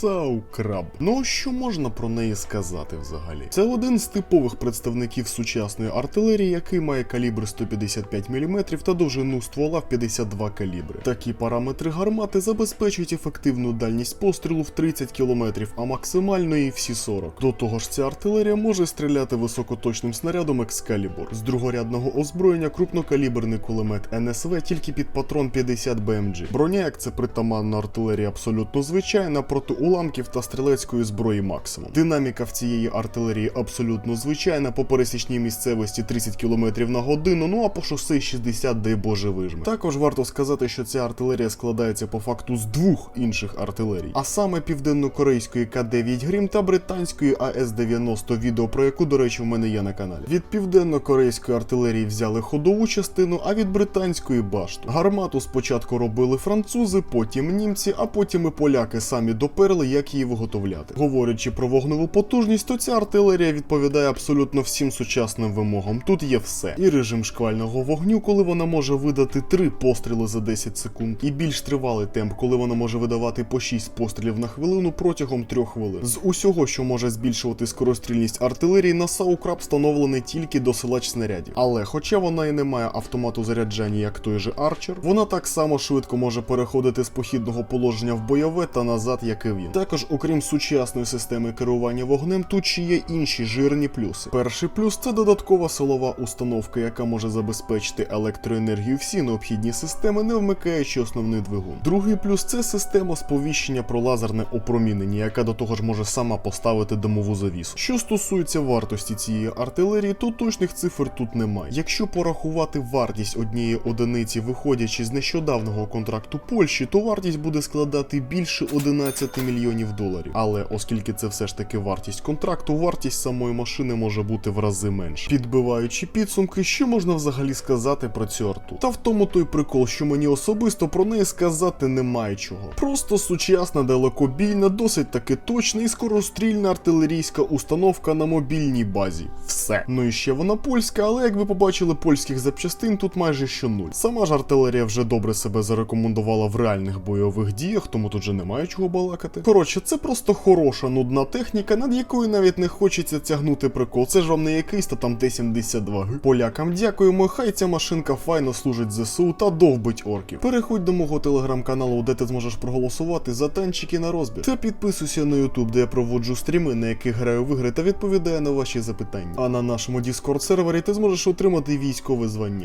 Саукраб. Ну що можна про неї сказати взагалі? Це один з типових представників сучасної артилерії, який має калібр 155 мм та довжину ствола в 52 калібри. Такі параметри гармати забезпечують ефективну дальність пострілу в 30 км, а максимально і всі 40. До того ж, ця артилерія може стріляти високоточним снарядом Excalibur. З другорядного озброєння крупнокаліберний кулемет НСВ тільки під патрон 50 BMG. Броня, як це притаманна артилерія, абсолютно звичайна проти уламків та стрілецької зброї максимум. Динаміка в цієї артилерії абсолютно звичайна, по пересічній місцевості 30 км на годину, ну а по шосе 60, дай Боже вижме. Також варто сказати, що ця артилерія складається по факту з двох інших артилерій, а саме південно-корейської К-9 Грім та британської АС-90, відео про яку, до речі, в мене є на каналі. Від південно-корейської артилерії взяли ходову частину, а від британської башту. Гармату спочатку робили французи, потім німці, а потім і поляки самі доперли, як її виготовляти. Говорячи про вогневу потужність, то ця артилерія відповідає абсолютно всім сучасним вимогам. Тут є все. І режим шквального вогню, коли вона може видати 3 постріли за 10 секунд, і більш тривалий темп, коли вона може видавати по 6 пострілів на хвилину протягом 3 хвилин. З усього, що може збільшувати скорострільність артилерії, на Саукраб встановлений тільки досилач снарядів. Але хоча вона і не має автомату заряджання, як той же Арчер, вона так само швидко може переходити з похідного положення в бойове та назад, як і Також, окрім сучасної системи керування вогнем, тут ще є інші жирні плюси. Перший плюс це додаткова силова установка, яка може забезпечити електроенергію всі необхідні системи, не вмикаючи основний двигун. Другий плюс це система сповіщення про лазерне опромінення, яка до того ж може сама поставити димову завісу. Що стосується вартості цієї артилерії, то точних цифр тут немає. Якщо порахувати вартість однієї одиниці, виходячи з нещодавнього контракту Польщі, то вартість буде складати більше 11 мільйонів доларів. Але оскільки це все ж таки вартість контракту, вартість самої машини може бути в рази менше. Підбиваючи підсумки, що можна взагалі сказати про цю арту? Та в тому той прикол, що мені особисто про неї сказати немає чого. Просто сучасна, далекобійна, досить таки точна і скорострільна артилерійська установка на мобільній базі. Все. Ну і ще вона польська, але як ви побачили, польських запчастин тут майже що нуль. Сама ж артилерія вже добре себе зарекомендувала в реальних бойових діях, тому тут же немає чого балакати. Коротше, це просто хороша нудна техніка, над якою навіть не хочеться тягнути прикол. Це ж вам не якийсь та там Т-72 Полякам дякуємо, хай ця машинка файно служить ЗСУ та довбить орків. Переходь до мого телеграм-каналу, де ти зможеш проголосувати за танчики на розбір. Та підписуйся на YouTube, де я проводжу стріми, на яких граю в ігри та відповідаю на ваші запитання. А на нашому Discord сервері ти зможеш отримати військове звання.